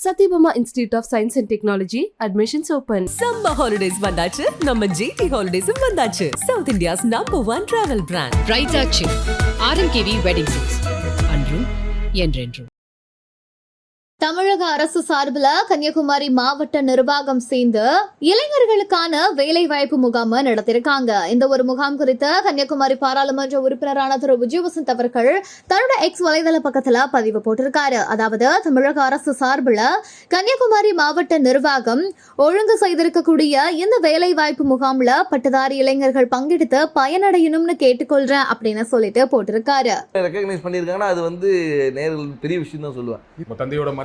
Satyabama Institute of Science and Technology, admissions open. Summer holidays வந்தாச்சு நம்ம GT ஹாலிடேஸும் வந்தாச்சு south India's number one travel brand ரைட்டாச்சி RMKV wedding அன்றும் என்றென்றும் தமிழக அரசு சார்பில் கன்னியாகுமரி மாவட்ட நிர்வாகம் சேர்ந்து இளைஞர்களுக்கான வேலை வாய்ப்பு முகாம் நடத்திருக்காங்க இந்த ஒரு முகாம் குறித்து கன்னியாகுமரி பாராளுமன்ற உறுப்பினரான திரு. விஜயவசந்த் அவர்கள் தன்னோட எக்ஸ் வலைதள பக்கத்துல பதிவு போட்டிருக்காரு. அதாவது தமிழக அரசு சார்பில் கன்னியாகுமரி மாவட்ட நிர்வாகம் ஒழுங்கு செய்திருக்கக்கூடிய இந்த வேலை வாய்ப்பு முகாம்ல பட்டதாரி இளைஞர்கள் பங்கெடுத்து பயனடையணும்னு கேட்டுக்கொள்றேன் அப்படின்னு சொல்லிட்டு போட்டிருக்காரு. ரெக்கக்னைஸ் அது வந்து நேரில் பெரிய விஷயம் தான் சொல்லுவேன் தந்தையோட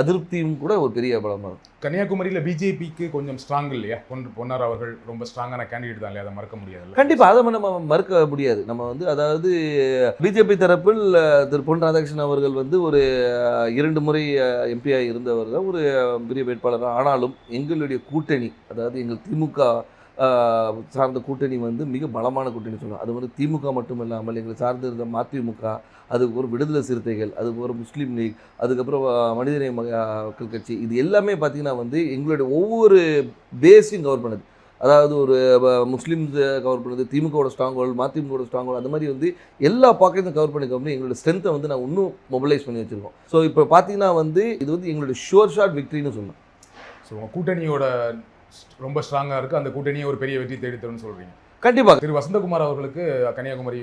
அதிருப்தியும் கூட ஒரு பெரிய பலமாக இருக்கும். கன்னியாகுமரியில பிஜேபிக்கு கொஞ்சம் ஸ்ட்ராங் இல்லையா? பொன் பொன்னார் அவர்கள் ரொம்ப ஸ்ட்ராங்கான கேண்டிடேட் தான் இல்லையா? அதை மறக்க முடியாது கண்டிப்பாக அதை நம்ம மறுக்க முடியாது. நம்ம வந்து அதாவது பிஜேபி தரப்பில் திரு பொன் ராதாகிருஷ்ணன் அவர்கள் வந்து ஒரு இரண்டு முறை எம்பியாக இருந்தவர் தான் ஒரு பெரிய வேட்பாளர். தான். ஆனாலும் எங்களுடைய கூட்டணி அதாவது எங்கள் திமுக சார்ந்த கூட்டணி வந்து மிக பலமான கூட்டணி சொல்லுவோம் அது வந்து திமுக மட்டும் இல்லாமல் எங்களை சார்ந்து இருந்த மதிமுக அதுக்கு ஒரு விடுதலை சிறுத்தைகள் அதுக்கு ஒரு முஸ்லீம் லீக் அதுக்கப்புறம் மனிதநேய மக்கள் கட்சி இது எல்லாமே பார்த்திங்கன்னா வந்து எங்களுடைய ஒவ்வொரு பேஸையும் கவர் பண்ணுது. அதாவது ஒரு முஸ்லிம்ஸ் கவர் பண்ணுறது திமுகவோட ஸ்ட்ராங் ஹோல்டு மதிமுகவோட ஸ்ட்ராங் அந்த மாதிரி வந்து எல்லா பாக்கெட்டும் கவர் பண்ணி பண்ணி எங்களோட ஸ்ட்ரென்த்தை வந்து நான் இன்னும் மொபிலைஸ் பண்ணி வச்சிருக்கோம். ஸோ இப்போ பார்த்தீங்கன்னா வந்து இது வந்து எங்களுடைய ஷுவர் ஷாட் விக்ட்ரின்னு சொல்லலாம். ஸோ கூட்டணியோட ரொம்ப ஸ்ட்ராங்காக இருக்குது அந்த கூட்டணியை ஒரு பெரிய வெற்றி தேடி தரும்னு சொல்கிறீங்க கண்டிப்பாக திரு. வசந்தகுமார் அவர்களுக்கு கன்னியாகுமரி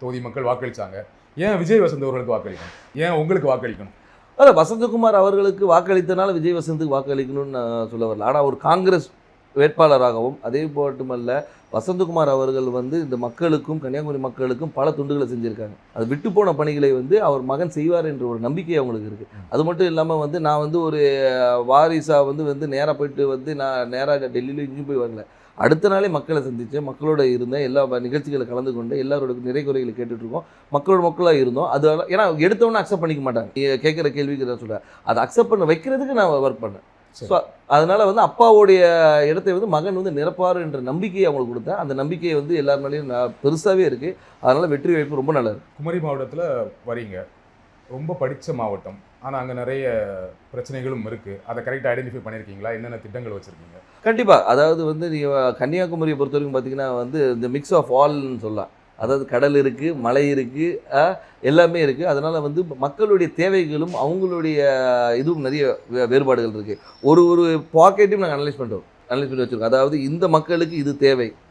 தொகுதி மக்கள் வாக்களிச்சாங்க. ஏன் விஜய் வசந்த் அவர்களுக்கு வாக்களிக்கணும்? ஏன் உங்களுக்கு வாக்களிக்கணும்? அதான் வசந்தகுமார் அவர்களுக்கு வாக்களித்தனால விஜய் வசந்துக்கு வாக்களிக்கணும்னு நான் சொல்ல வரல. ஆனால் ஒரு காங்கிரஸ் வேட்பாளராகவும் அதே மட்டுமல்ல வசந்தகுமார் அவர்கள் வந்து இந்த மக்களுக்கும் கன்னியாகுமரி மக்களுக்கும் பல துண்டுகளை செஞ்சுருக்காங்க. அது விட்டு போன பணிகளை வந்து அவர் மகன் செய்வார் என்ற ஒரு நம்பிக்கை அவங்களுக்கு இருக்குது அது மட்டும் இல்லாமல் வந்து நான் வந்து ஒரு வாரிசாக வந்து வந்து நேராக போயிட்டு வந்து நான் நேராக டெல்லியில் இங்கேயும் போய் வரல. அடுத்த நாளே மக்களை சந்தித்தேன் மக்களோட இருந்தேன் எல்லா நிகழ்ச்சிகளை கலந்து கொண்டு எல்லாரோட நிறை குறைகளை கேட்டுட்டு இருக்கோம் மக்களோட மக்களாக இருந்தோம். அது ஏன்னா எடுத்தவொன்னே அக்செப்ட் பண்ணிக்க மாட்டாங்க. கேட்குற கேள்விக்கு நான் சொல்கிறேன் அதை அக்செப்ட் பண்ண வைக்கிறதுக்கு நான் ஒர்க் பண்ணேன். ஸோ அதனால் வந்து அப்பாவுடைய இடத்தை வந்து மகன் வந்து நிரப்பார் என்ற நம்பிக்கையை அவங்களுக்கு கொடுத்தேன். அந்த நம்பிக்கை வந்து எல்லார் மேலேயும் நான் பெருசாகவே இருக்குது அதனால் வெற்றி வாய்ப்பு ரொம்ப நல்லா இருக்கு. குமரி மாவட்டத்தில் வரீங்க. ரொம்ப படித்த மாவட்டம். ஆனால் அங்கே நிறைய பிரச்சனைகளும் இருக்குது அதை கரெக்டாக ஐடென்டிஃபை பண்ணியிருக்கீங்களா என்னென்ன திட்டங்கள் வச்சுருக்கீங்க? கண்டிப்பாக அதாவது வந்து நீங்கள் கன்னியாகுமரியை பொறுத்த வரைக்கும் பார்த்தீங்கன்னா வந்து இந்த மிக்ஸ் ஆஃப் ஆல்னு சொல்லலாம். அதாவது கடல் இருக்குது மலை இருக்குது எல்லாமே இருக்குது அதனால் வந்து மக்களுடைய தேவைகளும் அவங்களுடைய இதுவும் நிறைய வே- வேறுபாடுகள் இருக்குது ஒரு ஒரு பாக்கெட்டையும் நாங்கள் அனலைஸ் பண்ணுறோம் அனலைஸ் பண்ணி வச்சுருக்கோம். அதாவது இந்த மக்களுக்கு இது தேவை.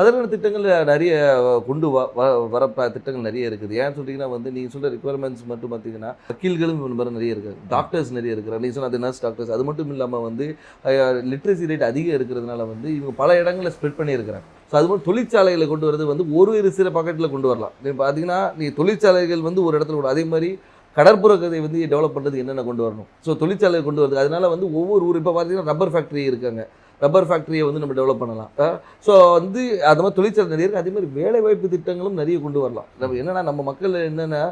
அதற்கான திட்டங்கள் நிறைய கொண்டு வ வர திட்டங்கள் நிறைய இருக்குது. ஏன் சொல்றீங்கன்னா வந்து நீங்கள் சொல்கிற ரெக்குவயர்மெண்ட்ஸ் மட்டும் பார்த்தீங்கன்னா வக்கீல்களும் இந்த நிறைய இருக்காங்க. டாக்டர்ஸ் நிறைய இருக்கிறாங்க. நீங்கள் சொன்ன அது நர்ஸ் டாக்டர்ஸ் அது மட்டும் இல்லாமல் வந்து லிட்ரஸி ரேட் அதிகம் இருக்கிறதுனால வந்து இவங்க பல இடங்களில் ஸ்ப்ரெட் பண்ணியிருக்கிறாங்க. ஸோ அது மாதிரி தொழிற்சாலைகளை கொண்டு வரது வந்து ஒரு ஒரு சில பாக்கெட்டில் கொண்டு வரலாம். நீ பார்த்தீங்கன்னா நீ தொழிற்சாலைகள் வந்து ஒரு இடத்துல கூட அதே மாதிரி கடற்புற கதை வந்து டெவலப் பண்ணுறது என்னென்ன கொண்டு வரணும்? ஸோ தொழிற்சாலை கொண்டு வருது. அதனால வந்து ஒவ்வொரு ஊர் இப்போ பார்த்தீங்கன்னா ரப்பர் ஃபேக்ட்ரி இருக்காங்க. ரப்பர் ஃபேக்ட்ரியை வந்து நம்ம டெவலப் பண்ணலாம். ஸோ வந்து அது மாதிரி தொழிற்சாலை நிறைய இருக்குது அதே மாதிரி வேலை வாய்ப்பு திட்டங்களும் நிறைய கொண்டு வரலாம். நம்ம என்னன்னா நம்ம மக்கள் என்னென்னா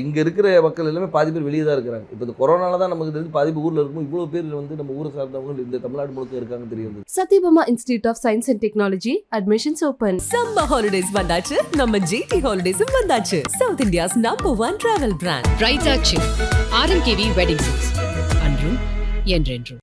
இங்கே இருக்கிற மக்கள் எல்லாமே பாதி பேர் வெளியே தான் இருக்கிறாங்க. இப்போ இந்த கொரோனால தான் நமக்கு தெரிஞ்சு பாதி ஊரில் இருக்கும் இவ்வளோ பேர் வந்து நம்ம ஊரை சார்ந்தவங்க இந்த தமிழ்நாடு முழுக்க இருக்காங்க தெரியும் Satyabama Institute of Science and Technology. Admissions open. Summer holidays வந்தாச்சு. நம்ம ஜிடி ஹாலிடேஸும் வந்தாச்சு. South India's number one travel brand pride action RMKV wedding அன்றும் என்றென்றும்.